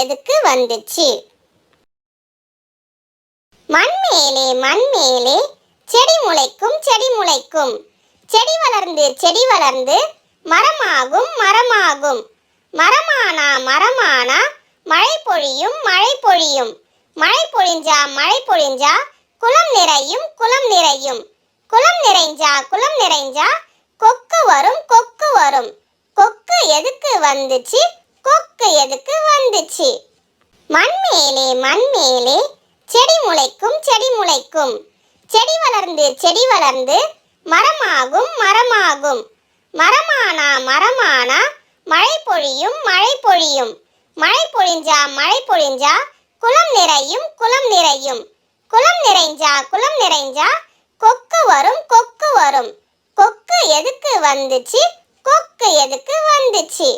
எதுக்கு வந்துச்சு? மண் மேலே மண் மேலே செடி முளைக்கும் செடி முளைக்கும். செடி வளர்ந்து செடி வளர்ந்து மரமாகும் மரமாகும். மரமானா மரமானா மழை பொழியும் மழை பொழியும். மழை பொழிஞ்சா மழை பொழிஞ்சா குளம் நிறையும் குளம் நிறையும். குளம் நிறைஞ்சா குளம் நிறைஞ்சா கொக்கு வரும் கொக்கு வரும். கொக்கு எதுக்கு வந்துச்சு? கொக்கு எதுக்கு வந்துச்சு மண் மேலே மண் மேலே செடி முளைக்கும் செடி முளைக்கும். செடி வளர்ந்து செடி வளர்ந்து மரமாகும் மரமாகும். மரமானா மரமானா மழை பொழியும் மழை பொழியும். மழை பொழிஞ்சா மழை பொழிஞ்சா குளம் நிறையும் குளம் நிறையும். குளம் நிறைஞ்சா குளம் நிறைஞ்சா கொக்கு வரும் கொக்கு வரும். கொக்கு எதுக்கு வந்துச்சு? கொக்கு எதுக்கு வந்துச்சு?